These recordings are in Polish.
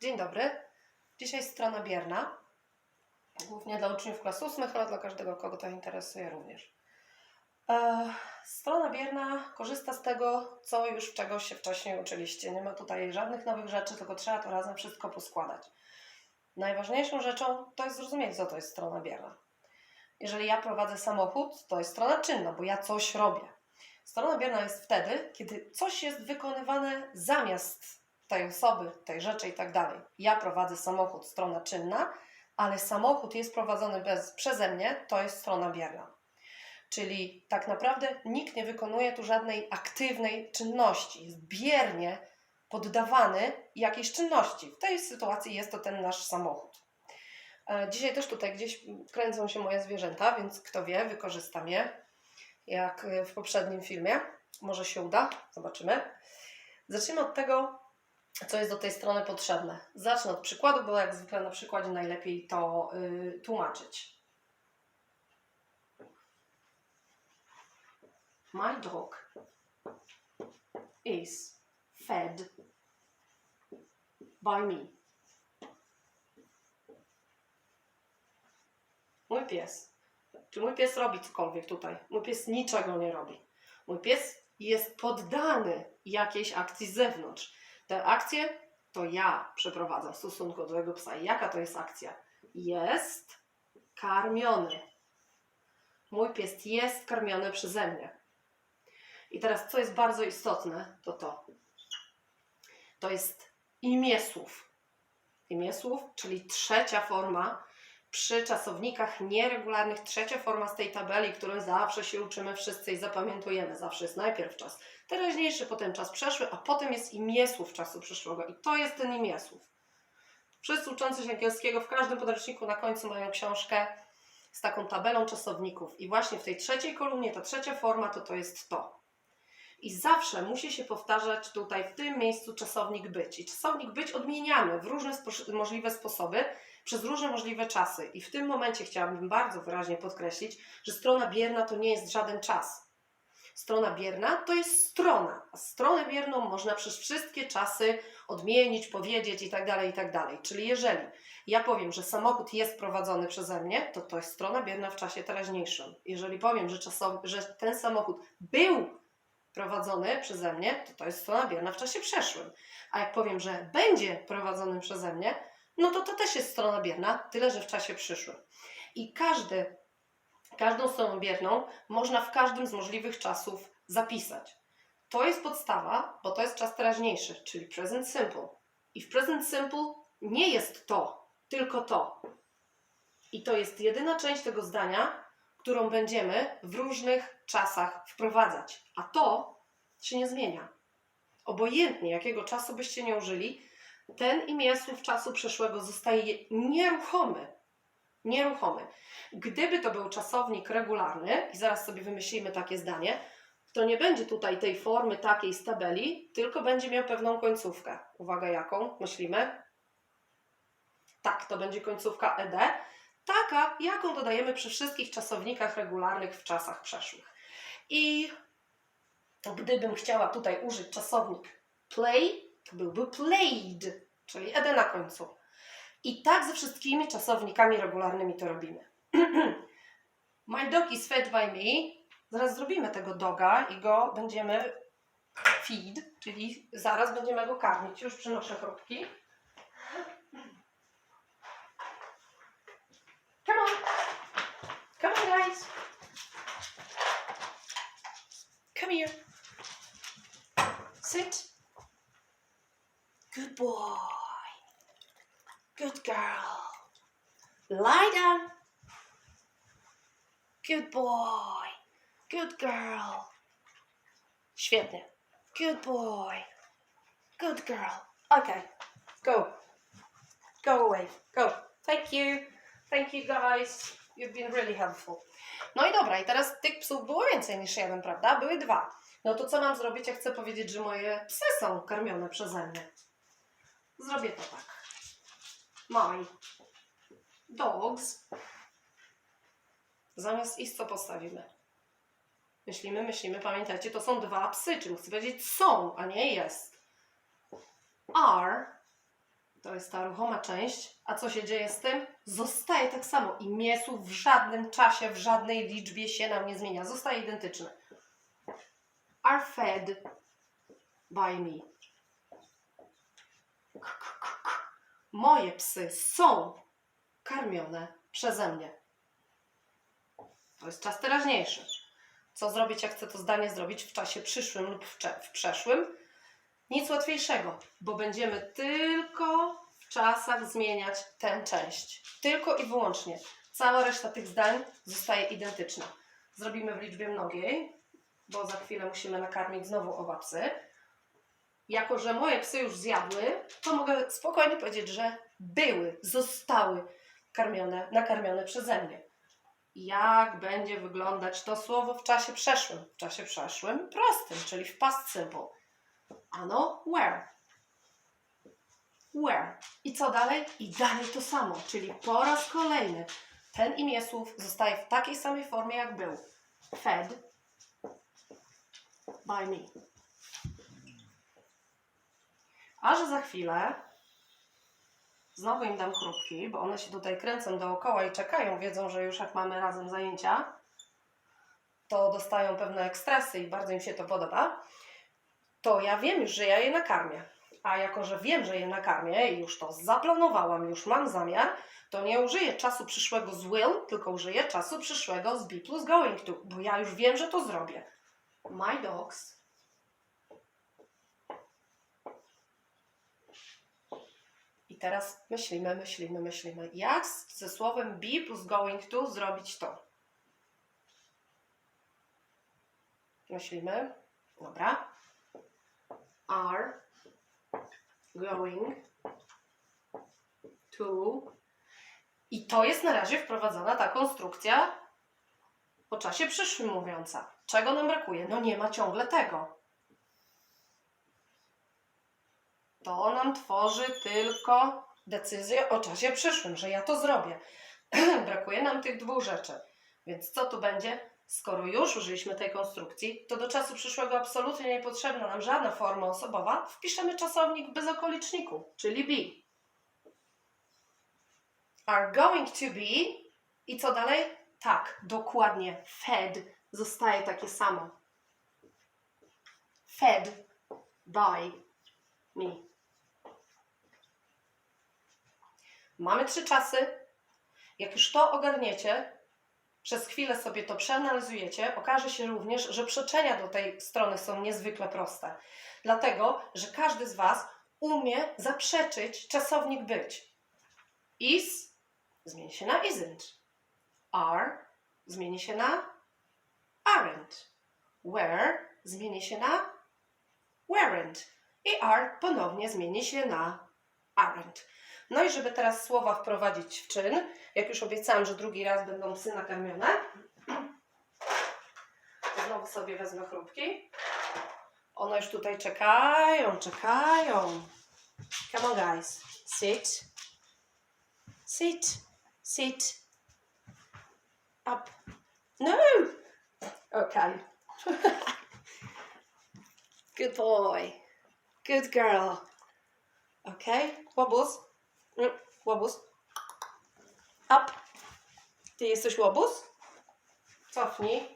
Dzień dobry. Dzisiaj strona bierna. Głównie dla uczniów klas ósmych, ale dla każdego, kogo to interesuje również. E, strona bierna korzysta z tego, co już czego się wcześniej uczyliście. Nie ma tutaj żadnych nowych rzeczy, tylko trzeba to razem wszystko poskładać. Najważniejszą rzeczą to jest zrozumieć, co to jest strona bierna. Jeżeli ja prowadzę samochód, to jest strona czynna, bo ja coś robię. Strona bierna jest wtedy, kiedy coś jest wykonywane zamiast tej osoby, tej rzeczy i tak dalej. Ja prowadzę samochód, strona czynna, ale samochód jest prowadzony bez, przeze mnie, to jest strona bierna. Czyli tak naprawdę nikt nie wykonuje tu żadnej aktywnej czynności. Jest biernie poddawany jakiejś czynności. W tej sytuacji jest to ten nasz samochód. E, Dzisiaj też tutaj gdzieś kręcą się moje zwierzęta, więc kto wie, wykorzystam je, jak w poprzednim filmie. Może się uda, zobaczymy. Zacznijmy od tego, co jest do tej strony potrzebne. Zacznę od przykładu, bo jak zwykle na przykładzie najlepiej to y, tłumaczyć. My dog is fed by me. Mój pies. Czy mój pies robi cokolwiek tutaj? Mój pies niczego nie robi. Mój pies jest poddany jakiejś akcji z zewnątrz. Te akcje to ja przeprowadzam w stosunku do tego psa. Jaka to jest akcja? Jest karmiony. Mój pies jest karmiony przeze mnie. I teraz, co jest bardzo istotne, to to. To jest imię słów. Imię słów, czyli trzecia forma przy czasownikach nieregularnych, trzecia forma z tej tabeli, którą zawsze się uczymy wszyscy i zapamiętujemy. Zawsze jest najpierw czas teraźniejszy, potem czas przeszły, a potem jest imię słów czasu przyszłego. I to jest ten imię słów. Wszyscy uczący się angielskiego w każdym podręczniku na końcu mają książkę z taką tabelą czasowników. I właśnie w tej trzeciej kolumnie, ta trzecia forma, to to jest to. I zawsze musi się powtarzać tutaj w tym miejscu czasownik być. I czasownik być odmieniamy w różne spo- możliwe sposoby, przez różne możliwe czasy. I w tym momencie chciałabym bardzo wyraźnie podkreślić, że strona bierna to nie jest żaden czas. Strona bierna to jest strona, a stronę bierną można przez wszystkie czasy odmienić, powiedzieć i tak dalej, i tak dalej. Czyli jeżeli ja powiem, że samochód jest prowadzony przeze mnie, to to jest strona bierna w czasie teraźniejszym. Jeżeli powiem, że, czasow- że ten samochód był prowadzony przeze mnie, to to jest strona bierna w czasie przeszłym. A jak powiem, że będzie prowadzony przeze mnie, no to to też jest strona bierna, tyle że w czasie przyszłym. I każdy, każdą stroną bierną można w każdym z możliwych czasów zapisać. To jest podstawa, bo to jest czas teraźniejszy, czyli present simple. I w present simple nie jest to, tylko to. I to jest jedyna część tego zdania, którą będziemy w różnych czasach wprowadzać. A to się nie zmienia. Obojętnie jakiego czasu byście nie użyli, ten imię słów czasu przeszłego zostaje nieruchomy. Nieruchomy. Gdyby to był czasownik regularny, i zaraz sobie wymyślimy takie zdanie, to nie będzie tutaj tej formy takiej z tabeli, tylko będzie miał pewną końcówkę. Uwaga, jaką? Myślimy? Tak, to będzie końcówka ed. Taka, jaką dodajemy przy wszystkich czasownikach regularnych w czasach przeszłych. I gdybym chciała tutaj użyć czasownik play, byłby played, czyli ed na końcu. I tak ze wszystkimi czasownikami regularnymi to robimy. My dog is fed by me. Zaraz zrobimy tego doga i go będziemy feed, czyli zaraz będziemy go karmić. Już przynoszę chrupki. Come on. Come on, guys. Come here. Sit. Good boy. Good girl. Lie down. Good boy. Good girl. Świetnie. Good boy. Good girl. Okay. Go. Go away. Go. Thank you. Thank you guys. You've been really helpful. No i dobra, i teraz tych psów było więcej niż jeden, prawda? Były dwa. No to co mam zrobić? Ja chcę powiedzieć, że moje psy są karmione przeze mnie. Zrobię to tak. My dogs. Zamiast is co postawimy? Myślimy, myślimy, pamiętajcie, to są dwa psy, czyli chcę powiedzieć są, a nie jest. Are To jest ta ruchoma część. A co się dzieje z tym? Zostaje tak samo i mięsu w żadnym czasie, w żadnej liczbie się nam nie zmienia. Zostaje identyczne. Are fed by me. Moje psy są karmione przeze mnie. To jest czas teraźniejszy. Co zrobić, jak chcę to zdanie zrobić w czasie przyszłym lub w, przeszłym? Nic łatwiejszego, bo będziemy tylko w czasach zmieniać tę część. Tylko i wyłącznie. Cała reszta tych zdań zostaje identyczna. Zrobimy w liczbie mnogiej, bo za chwilę musimy nakarmić znowu oba psy. Jako, że moje psy już zjadły, to mogę spokojnie powiedzieć, że były, zostały karmione, nakarmione przeze mnie. Jak będzie wyglądać to słowo w czasie przeszłym? W czasie przeszłym prostym, czyli w past simple. Ano, where. Where. I co dalej? I dalej to samo, czyli po raz kolejny ten imię słów zostaje w takiej samej formie, jak był. Fed by me. A że za chwilę znowu im dam chrupki, bo one się tutaj kręcą dookoła i czekają, wiedzą, że już jak mamy razem zajęcia, to dostają pewne ekstresy i bardzo im się to podoba, to ja wiem już, że ja je nakarmię. A jako, że wiem, że je nakarmię i już to zaplanowałam, już mam zamiar, to nie użyję czasu przyszłego z will, tylko użyję czasu przyszłego z be plus going to, bo ja już wiem, że to zrobię. My dogs I teraz myślimy, myślimy, myślimy. Jak ze słowem be plus going to zrobić to? Myślimy. Dobra. Are going to. I to jest na razie wprowadzona ta konstrukcja o czasie przyszłym mówiąca. Czego nam brakuje? No nie ma ciągle tego. To nam tworzy tylko decyzję o czasie przyszłym, że ja to zrobię. Brakuje nam tych dwóch rzeczy. Więc co tu będzie? Skoro już użyliśmy tej konstrukcji, to do czasu przyszłego absolutnie nie potrzebna nam żadna forma osobowa. Wpiszemy czasownik bez okoliczniku, czyli be. Are going to be i co dalej? Tak, dokładnie. Fed zostaje takie samo. Fed by me. Mamy trzy czasy. Jak już to ogarniecie, przez chwilę sobie to przeanalizujecie, okaże się również, że przeczenia do tej strony są niezwykle proste. Dlatego, że każdy z Was umie zaprzeczyć czasownik być. Is zmieni się na isn't. Are zmieni się na aren't. Were zmieni się na weren't. I are ponownie zmieni się na aren't. No i żeby teraz słowa wprowadzić w czyn, jak już obiecałam, że drugi raz będą psy nakarmione, znowu sobie wezmę chrupki. One już tutaj czekają, czekają. Come on guys, sit, sit, sit, up. No! Okay. Good boy. Good girl. Okay, łobuz. Mm, Łobuz. Up. Ty jesteś łobuz? Cofnij.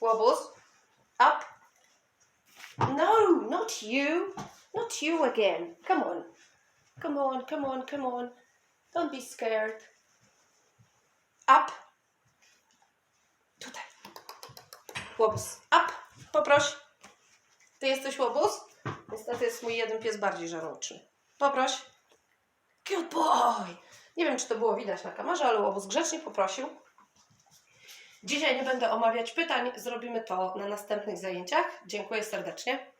Łobuz. Up. No, not you. Not you again. Come on. Come on, come on, come on. Don't be scared. Up. Tutaj. Łobuz. Up. Poproś. Ty jesteś łobuz? Niestety jest mój jeden pies bardziej żarłoczny. Poproś. Good boy! Nie wiem, czy to było widać na kamerze, ale łobuz grzecznie poprosił. Dzisiaj nie będę omawiać pytań, zrobimy to na następnych zajęciach. Dziękuję serdecznie.